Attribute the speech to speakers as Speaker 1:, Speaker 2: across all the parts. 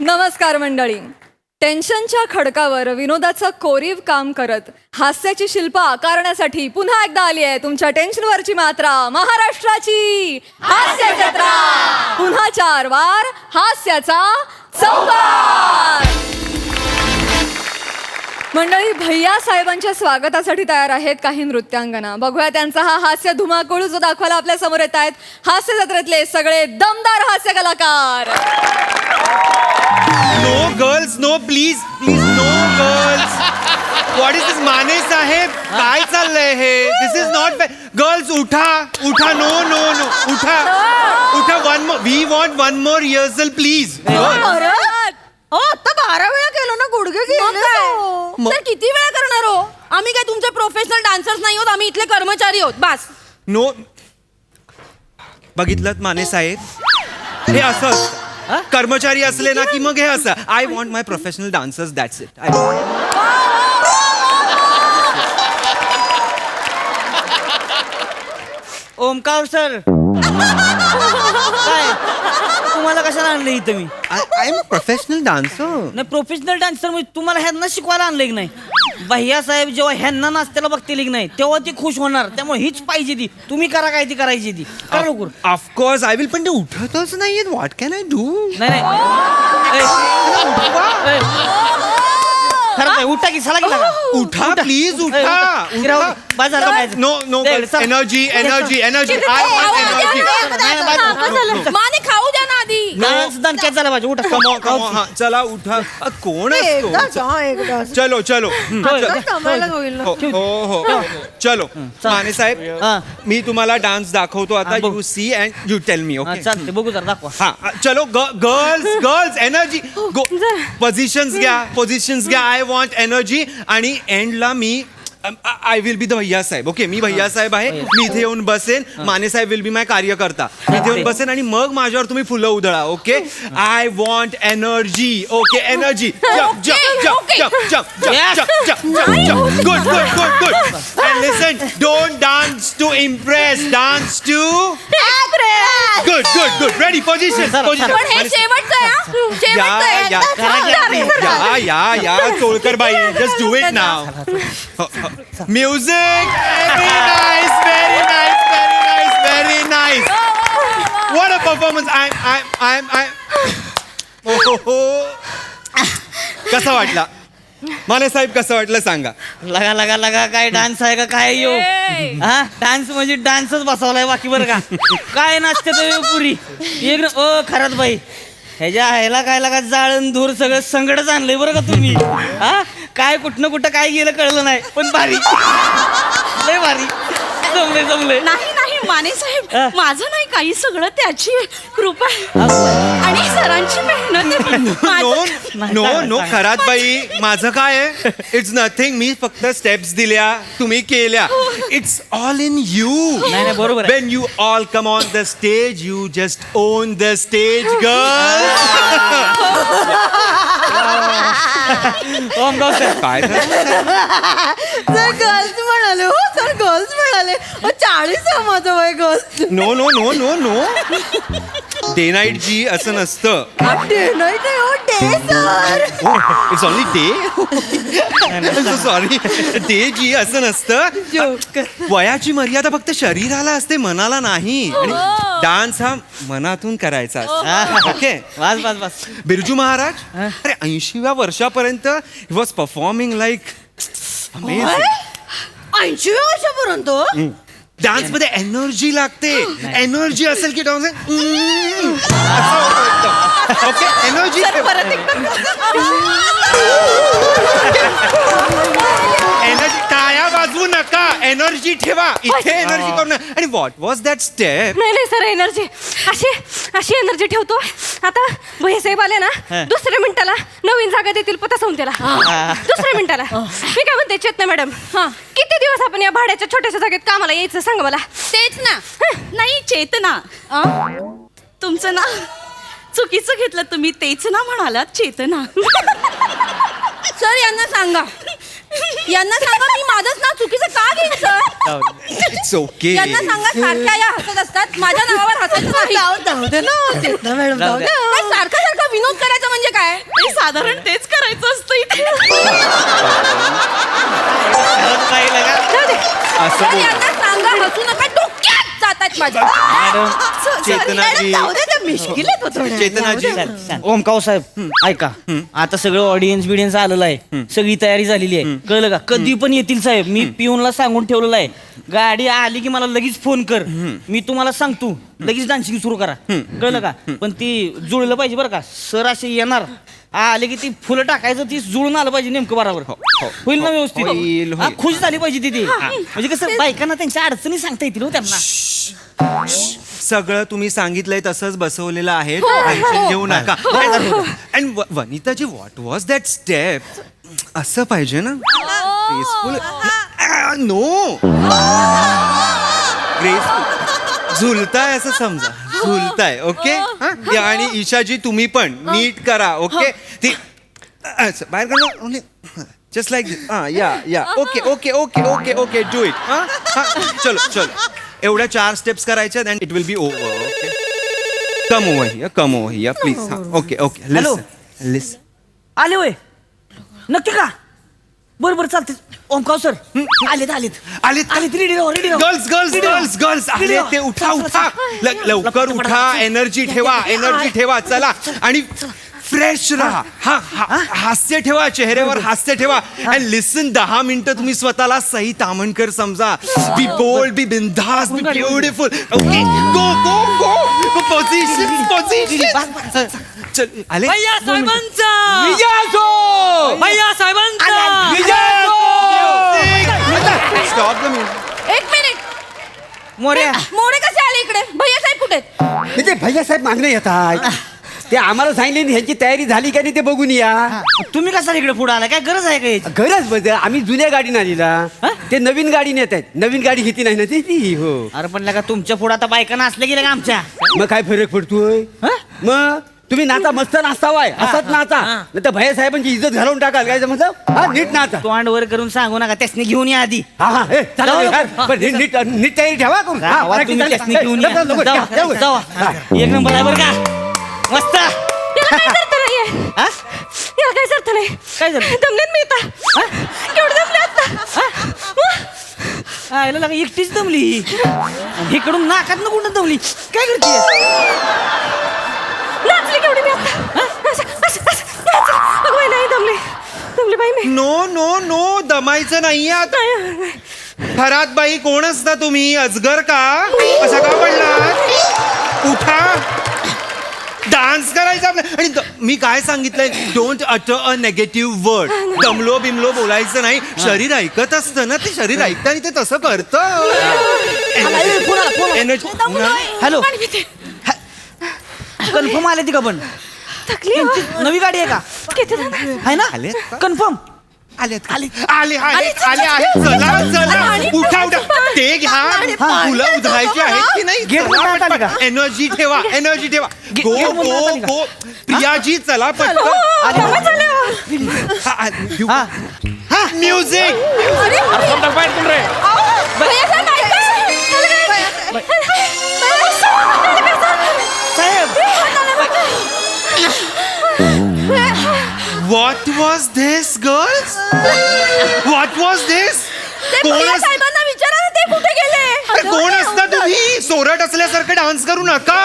Speaker 1: नमस्कार मंडळी. टेन्शनच्या खडकावर विनोदाचं कोरीव काम करत हास्याची शिल्प आकारण्यासाठी पुन्हा एकदा आली आहे तुमच्या टेन्शनवरची मात्रा महाराष्ट्राची हास्य जत्रा. पुन्हा चार वार हास्याचा चौकार. मंडळी भैया साहेबांच्या स्वागतासाठी तयार आहेत काही नृत्यांगना बघूया त्यांचा हा हास्य धुमाकूळ जो दाखवायला आपल्यासमोर येत आहेत. हास्य जत्रेतले सगळे दमदार हास्य कलाकार.
Speaker 2: No girls no please please no girls what is this Mane साहेब काय चाललंय हे दिस इज नॉट गर्ल्स उठा उठा नो नो नो उठा उठा one more we want one more rehearsal please
Speaker 3: हो आता बारा वेळा केलं ना गुडघे गेले तर किती वेळा करणार हो? आम्ही काय तुमचे प्रोफेशनल डान्सर्स नाही आहोत आम्ही इथले कर्मचारी आहोत बस.
Speaker 2: नो. बघितलं माने साहेब? हे असं असतं. कर्मचारी असले ना की मग हे असं. I want my professional dancers that's it I
Speaker 4: Omkar sir. तुम्हाला कशाला आणलं इथं मी?
Speaker 2: आय एम प्रोफेशनल डान्सर
Speaker 4: नाही प्रोफेशनल डान्सर म्हणजे तुम्हाला ह्यांना शिकवायला आणलं की नाही? भैया साहेब जेव्हा ह्यांना नाचत्याला बघतील की नाही तेव्हा ती खुश होणार. त्यामुळे हीच पाहिजे ती. तुम्ही करा काय ती करायची ती. करा लवकर.
Speaker 2: ऑफकोर्स आय विल पण ते उठतच नाहीये व्हॉट कॅन आय डू
Speaker 4: नाही नाही. ए, ए, खरं काय उठा की चला की लागा
Speaker 2: उठा प्लीज उठा. नो नो
Speaker 4: चला.
Speaker 2: Energy energy energy I want energy
Speaker 4: नाही, नाही.
Speaker 3: माने
Speaker 4: डान्स दणक्यात झाला पाहिजे उठा
Speaker 2: कम कम हा चला उठा. अ, कोण असतो? चलो चलो. हम्म. चलो. हो हो हो चलो. माने साहेब
Speaker 4: हा.
Speaker 2: मी तुम्हाला डान्स दाखवतो. आता
Speaker 4: हा, बघ.
Speaker 2: You see and you tell me
Speaker 4: हा,
Speaker 2: ओके
Speaker 4: चालते बघू जरा दाखवा.
Speaker 2: हा चलो. गर्ल्स गर्ल्स एनर्जी पोझिशन्स घ्या पोझिशन्स घ्या. आय वॉन्ट एनर्जी आणि एंडला मी I will be the Bhaiya Saheb. Okay मी भैया साहेब आहे. मी इथे येऊन बसेन. माने साहेब विल बी माय कार्यकर्ता. मी इथे येऊन बसेन आणि मग माझ्यावर तुम्ही फुलं उधळा okay I want energy okay energy good good good good listen don't dance to impress dance to good good good ready position
Speaker 4: चला,
Speaker 2: पोझिशन
Speaker 3: पण हे शेवटचं आहे हा. शेवटचं
Speaker 2: या
Speaker 3: आहे.
Speaker 2: या. या या या चोळकर बाई just do it now music very nice very nice very nice very nice what a performance I I I I हो कसा वाटला? माने साहेब कसं वाटलं सांगा?
Speaker 4: लगा लगा लगा काय डान्स आहे का काय यो? हा? डान्स म्हणजे डान्सच बसवलाय बाकी बरं का? काय नाचते तर पुरी? एक न- ओ खरंच बाई. ह्याच्या ह्याला काय लागा जाळण धूर सगळं संगडच आणलंय बरं का तुम्ही? हा? काय कुठनं कुठं काय गेलं कळलं नाही. पण भारी. लय भारी. जमले जमले
Speaker 3: नाही माने
Speaker 4: हा.
Speaker 3: साहेब माझं नाही काही सगळं त्याची कृपा आहे. आणि सरांची मेहनत आहे.
Speaker 2: नो
Speaker 3: माझं-
Speaker 2: नो नो. खरात बाई माझं काय आहे इट्स नथिंग मी फक्त स्टेप्स दिल्या तुम्ही केल्या इट्स ऑल इन यू
Speaker 4: नाही, नाही, बरोबर आहे.
Speaker 2: When you all come on the stage you just own the stage girl
Speaker 4: Om
Speaker 2: काय झालं?
Speaker 3: गर्ल्स हो, चाळीस आहे माझं वय
Speaker 2: no no no no no. Day night जी असं नसतं.
Speaker 3: डे नाही हो day sir
Speaker 2: it's only day sorry day जी असं नसतं. वयाची मर्यादा फक्त शरीराला असते मनाला नाही. आणि डान्स हा मनातून करायचा असतो. ओके
Speaker 4: बस बस बस
Speaker 2: बिरजू महाराज अरे ऐंशीव्या वर्षापर्यंत ही वॉज परफॉर्मिंग लाईक
Speaker 3: ऐंशी वर्षापर्यंत
Speaker 2: डान्समध्ये एनर्जी लागते. एनर्जी असेल की डान्स ओके एनर्जी एनर्जी वाजवू नका. एनर्जी ठेवा. इथे एनर्जी करू नका. आणि व्हॉट वॉज दॅट स्टेप
Speaker 5: नाही नाही सर एनर्जी अशी अशी एनर्जी ठेवतो. आता साहेब आले ना. दुसऱ्या मिनिटाला नवीन जागा देतील पता सांगून त्याला. दुसऱ्या मिनिटाला. मी काय म्हणते चेतना मॅडम हा. किती दिवस आपण या भाड्याच्या छोट्याशा जागेत कामाला यायचं सांगा मला?
Speaker 3: तेच ना. नाही चेतना. तुमचं ना चुकीचं घेतलं तुम्ही तेच ना म्हणालात चेतना. सर यांना सांगा. यांना सांगा मी माझंच नाव चुकीचं का घ्यायचं
Speaker 2: इट्स ओके
Speaker 3: यांना सांगा सारख्या या हसत असतात. माझ्या नावावर हसायचं नाही.
Speaker 6: जाऊ दे ना. चेतना मॅडम
Speaker 4: जाऊ
Speaker 6: जाऊ
Speaker 4: दे.
Speaker 3: काय सारखं सारखं विनोद करायचा म्हणजे काय? साधारण तेच करायचं असतं इथे.
Speaker 2: असं बोल
Speaker 3: यांना सांगा हसू नका. डोक्यात जातात माझ्या.
Speaker 4: मॅडम
Speaker 2: चेतनाजी
Speaker 3: मिश्किल आहे तो थोडं.
Speaker 2: चेतनाजी
Speaker 4: ओमकाव साहेब ऐका. आता सगळं ऑडियन्स बिडियन्स आलेलं आहे. सगळी तयारी झालेली आहे. कळलं का? कधी पण येतील साहेब. मी पिऊनला सांगून ठेवलेलं आहे. गाडी आली की मला लगेच फोन कर. मी तुम्हाला सांगतो. लगेच डान्सिंग सुरू करा. कळलं का? पण ती जुळलं पाहिजे बरं का? सर असे येणार. आले की ती फुलं टाकायचं ती जुळून आलं पाहिजे नेमकं बरोबर. होईल ना
Speaker 2: होईल,
Speaker 4: व्यवस्थित?
Speaker 2: होईल.
Speaker 4: हा, खुश झाली पाहिजे तिथे म्हणजे कसं बायकांना त्यांच्या अडचणी सांगता येतील हो त्यांना.
Speaker 2: सगळं तुम्ही सांगितलंय तसंच बसवलेलं आहे टेन्शन घेऊ नका. And Vanitaji what was that step असं पाहिजे ना. ग्रेसफुल नो ग्रेसफुल झुलताय असं समजा. झुलताय ओके आणि ईशाजी तुम्ही पण. नीट करा ओके ती असं बाहेर करणं जस्ट लाईक हा या या. Okay okay okay okay okay do it हा? चलो चलो. एवढ्या चार स्टेप्स करायच्या and it will be over okay come over here come over here please हा okay okay
Speaker 4: Hello.
Speaker 2: Listen listen
Speaker 4: आले होय? नक्की का? बरं बरं चालते ओमकाव सर. आलेत आलेत.
Speaker 2: आलेत
Speaker 4: आलेत रेडी राहा ready
Speaker 2: girls girls girls girls आले ते उठा उठा. ल- लवकर उठा एनर्जी ठेवा एनर्जी ठेवा चला. आणि फ्रेश राहा. हा हा- हास्य ठेवा चेहऱ्यावर हास्य ठेवा. अँड लिसन दहा मिनिटं तुम्ही स्वतःला सई तामणकर समजा. बी बोल्ड बी बिंदास be beautiful okay go go go position position चल आले?
Speaker 6: भैया साहेबांचा! भैया साहेबांचा.
Speaker 2: स्टॉप द
Speaker 3: एक मिनिट.
Speaker 4: मोर्या.
Speaker 3: मोरे कसे आले इकडे? भैया साहेब कुठे आहेत?
Speaker 7: म्हणजे भैयासाहेब मागणे येतात ते आम्हाला सांगितले ह्यांची तयारी झाली का नाही ते बघून या.
Speaker 4: तुम्ही कसा इकडे पुढे आला? काय गरज आहे का याची?
Speaker 7: गरज बघ आम्ही जुन्या गाडीने आलेला. ते नवीन गाडी नेत आहेत. नवीन गाडी घेतली नाही ना ती. हो.
Speaker 4: अरे पण लगा तुमच्यापुढे आता बायकांना असले गेले का आमच्या?
Speaker 7: मग काय फरक पडतोय मग तुम्ही नाचा मस्त नाचतावाय असंच नाचा. नाही तर भैयासाहेबांची इज्जत घालवून टाकाल काय समज हा नीट नाचा.
Speaker 4: तोंड वर करून सांगू नका त्यासनी घेऊन या आधी.
Speaker 7: हा हा ए, चला
Speaker 4: जाऊ,
Speaker 7: यार.
Speaker 4: हा.
Speaker 7: पण नीट नीट नीट तयारी ठेवा करून. हा.
Speaker 4: त्यासनी घेऊन या. एक नंबर आहे बरं का? मस्त.
Speaker 5: याला काय अर्थ नाहीये?
Speaker 4: हा?
Speaker 5: याला काहीच अर्थ नाही?
Speaker 4: काय झालं?
Speaker 5: दमलेत मी आता. केवढं दमले आता?
Speaker 4: हा, याला लगा एकटीच दमली इकडून नाकात न कुठं दमली. काय करते
Speaker 5: नाचले केवढी मी आता. असं- असं- असं नाचले. अगं बाई, नाही दमले. दमली बाई मी.
Speaker 2: नो नो नो दमायचं नाहीये आता. फरात बाई कोण असता तुम्ही? अजगर का? असा का पडला उठा. डान्स करायचा आपला आणि द- मी काय सांगितलंय? Don't utter a negative word दमलो बिमलो बोलायचं नाही. शरीर ऐकत असतं ना ते शरीर ऐकतं आणि ते तसं करतं. एनर्जी
Speaker 4: हॅलो कन्फर्म आले ती का पण?
Speaker 5: थकली हो.
Speaker 4: नवी गाडी आहे का?
Speaker 5: किती जण?
Speaker 4: आहे ना?
Speaker 2: आले?
Speaker 4: कन्फर्म.
Speaker 2: आले आले आले आले आले आहे चला चला उठा उठा. ते घ्या. फुलं उधळायची आहेत की नाही?
Speaker 4: आली
Speaker 2: पटपट. एनर्जी ठेवा एनर्जी ठेवा.
Speaker 4: गे-
Speaker 2: गो गो.
Speaker 4: आली का?
Speaker 2: गो प्रियाजी चला पटकन
Speaker 4: हा
Speaker 2: म्युझिक.
Speaker 5: साहेब. ऐका.
Speaker 4: साहेब
Speaker 2: what was this girls what was this
Speaker 3: ते
Speaker 2: कोण अस-
Speaker 3: साहेबांना विचारा ना ते कुठे गेले?
Speaker 2: अरे कोण असता तुम्ही? सोरट असल्यासारखं डान्स करू नका.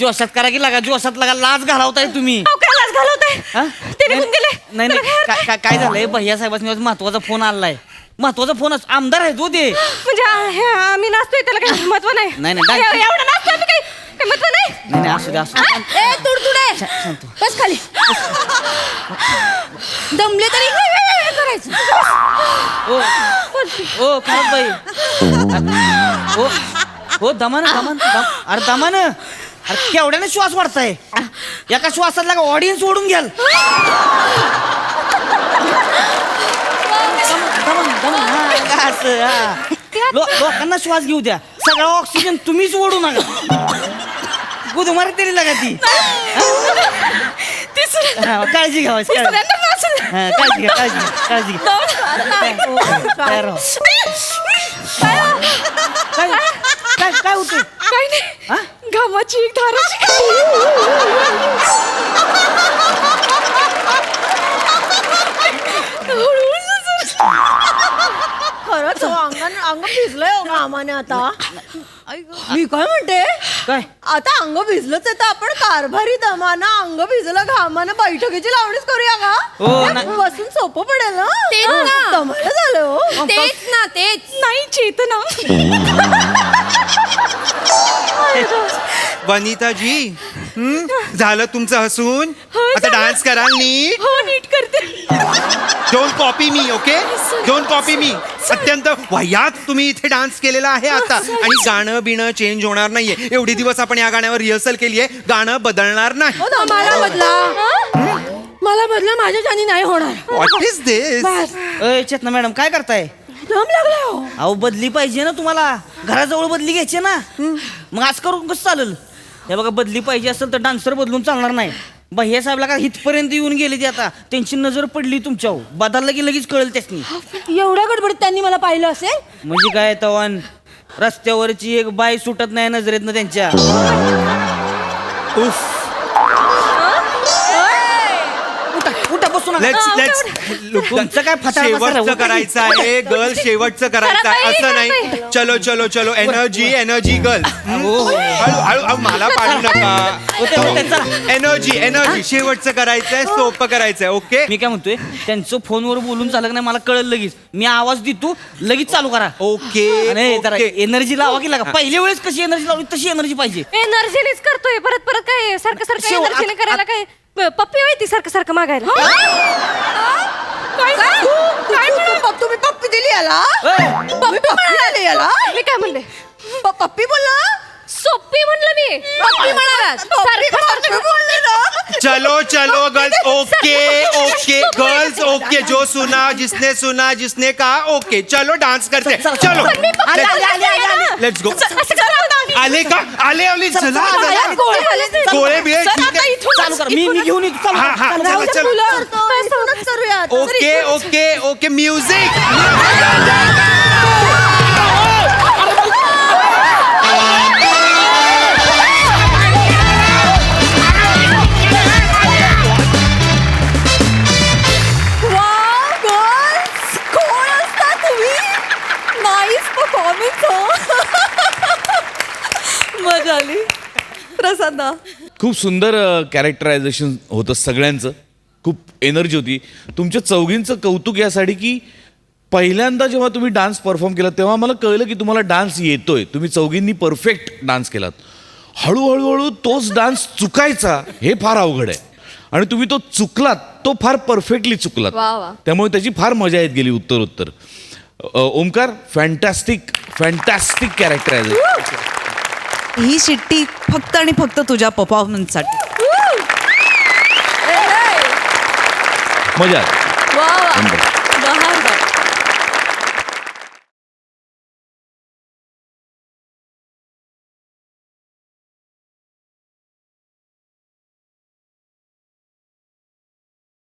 Speaker 4: जोशात करा की लागा जोशात लागा लाज घालावताय तुम्ही.
Speaker 5: अहो, काय लाज घालवताय?
Speaker 4: हा?
Speaker 5: ते निघून गेले.
Speaker 4: नाही नाही. काय- काय- काय झालंय? भैया साहेबांनी आज महत्त्वाचा फोन आलाय महत्त्वाचा फोन आमदार आहे तो ते.
Speaker 5: म्हणजे आ- हे आम्ही नाचतोय त्याला काही महत्त्व नाही.
Speaker 4: नाही, नाही,
Speaker 5: एवढं महत्त्व नाही?
Speaker 4: नाही नाही असू दे असू दे.
Speaker 3: ए तुडतुडे
Speaker 4: शांत.
Speaker 3: बस खाली. दमले तरी करायचं.
Speaker 4: ओ ओ खरंच बाई ओ ओ दमान दमान दम- अरे दमान. अरे केवढ्याने श्वास वाढताय? एका श्वासात लागा ऑडियन्स ओढून घ्याल? दमन, दमन, हा, का असं, हा. लो- लोकांना श्वास घेऊ द्या. सगळा ऑक्सिजन तुम्हीच ओढू नका. गुदमार तरी लागा ती हा, काळजी घ्या काळजी हा, काळजी घ्या काळजी घ्या काळजी घ्या. तयार राहा. काय? काय काय होते
Speaker 5: काय नाही. घामाची एक धाराची
Speaker 8: खरंच हो, अंगण अंग भिजलंय हो घामाने आता. मी काय म्हणते?
Speaker 4: काय?
Speaker 8: आता अंग भिजलंच आहे तर आपण कारभारी दमाना अंग भिजलं घामानं बैठकीची लावणीच करूया का?
Speaker 4: हो,
Speaker 8: बसून सोपं पडेल ना?
Speaker 3: तेच ना.
Speaker 8: दमाला झालं हो.
Speaker 3: तेच ना तेच. नाही चेतना.
Speaker 2: वनिताजी हं? झालं तुमचं हसून? आता डान्स कराल नीट?
Speaker 3: हो नीट करते.
Speaker 2: Don't copy me okay don't copy me अत्यंत वयात तुम्ही इथे डान्स केलेला आहे आता. आणि गाणं बिणं चेंज होणार नाहीये. एवढे दिवस आपण या गाण्यावर रिहर्सल केली आहे गाणं बदलणार नाही.
Speaker 8: हो ना, मला बदला. मला बदला माझ्याच्यानी नाही होणार.
Speaker 2: व्हॉट इज दिस
Speaker 8: बस.
Speaker 4: अय चेतना मॅडम काय करताय?
Speaker 8: दम लागला हो.
Speaker 4: अहो बदली पाहिजे ना तुम्हाला. घराजवळ बदली घ्यायची ना. मग आज करून कसं चालेल? हे बघा बदली पाहिजे असेल तर डान्सर बदलून चालणार नाही. भैया साहेबला का इथपर्यंत येऊन गेले ते आता? त्यांची नजर पडली तुमच्यावर. बदललं की लगेच कळेल त्यासनी.
Speaker 8: एवढ्या गडबडीत त्यांनी मला पाहिलं असेल?
Speaker 4: म्हणजे काय तवान? रस्त्यावरची एक बाय सुटत नाही नजरेतनं त्यांच्या.
Speaker 2: उफ.
Speaker 4: उठा उठा बसू नका.
Speaker 2: लेट्स लेट्स
Speaker 4: तुमचं काय फटाफट
Speaker 2: शेवटचं. करायचं आहे गर्ल शेवटचं करायचं आहे. असं नाही. चलो चलो चलो. एनर्जी एनर्जी गर्ल
Speaker 4: हो, हो.
Speaker 2: हळू हळू मला पाडू
Speaker 4: होते, होते,
Speaker 2: नका
Speaker 4: चला.
Speaker 2: एनर्जी एनर्जी शेवटचं करायचंय सोपं करायचंय ओके
Speaker 4: मी काय म्हणतोय त्यांचं फोनवर बोलून चालत नाही मला कळलं लगेच. मी आवाज देतो लगेच चालू करा.
Speaker 2: ओके
Speaker 4: नाही जरा
Speaker 2: ओके.
Speaker 4: एनर्जी लावा की लागा. पहिल्या वेळेस कशी एनर्जी लावली तशी एनर्जी पाहिजे.
Speaker 5: एनर्जीनेच करतोय परत परत काय सारखं सारखं
Speaker 4: शेव-
Speaker 5: एनर्जीने करायला काय? प- पप्पी माहिती सारखं सारखं मागायला.
Speaker 8: काय? काय? म्हणून तुम्ही पप्पी दिली याला? पप्पी याला
Speaker 5: मी काय म्हणले?
Speaker 8: प- पप्पी बोलला?
Speaker 5: सोप्पी म्हणलं मी. पप्पी म्हणाला.
Speaker 8: पप्पी पप्पी बोलले. ना
Speaker 2: चलो चलो girls okay okay girls okay जो सुना जिसने सुना जिसने कहा ओके चलो डान्स करते. चलो
Speaker 8: आले, आले, आले, आले, आले.
Speaker 2: लेट्स गो
Speaker 5: असं
Speaker 2: आले का? आले आले. चला चला. गोळे बिळे ठीक आहे.
Speaker 4: चालू करा. मी मी घेऊन येतो. चालू
Speaker 2: हा
Speaker 4: करा.
Speaker 2: हा चला चला
Speaker 8: करतो, इथूनच.
Speaker 2: ओके ओके ओके म्युझिक
Speaker 1: मजा आली. प्रसादा
Speaker 9: खूप सुंदर कॅरेक्टरायझेशन होतं सगळ्यांचं. खूप एनर्जी होती. तुमच्या चौघींचं कौतुक यासाठी की पहिल्यांदा जेव्हा तुम्ही डान्स परफॉर्म केला तेव्हा मला कळलं की तुम्हाला डान्स येतोय. तुम्ही चौघींनी परफेक्ट डान्स केलात. हळूहळू हळू तोच डान्स चुकायचा हे फार अवघड आहे. आणि तुम्ही तो चुकलात तो फार परफेक्टली चुकलात. त्यामुळे त्याची फार मजा येत गेली उत्तर उत्तर ओमकार फॅन्टॅस्टिक फॅन्टॅस्टिक कॅरेक्टरायझेशन
Speaker 10: ही शिट्टी फक्त आणि फक्त तुझ्या परफॉर्मन्ससाठी
Speaker 9: मजा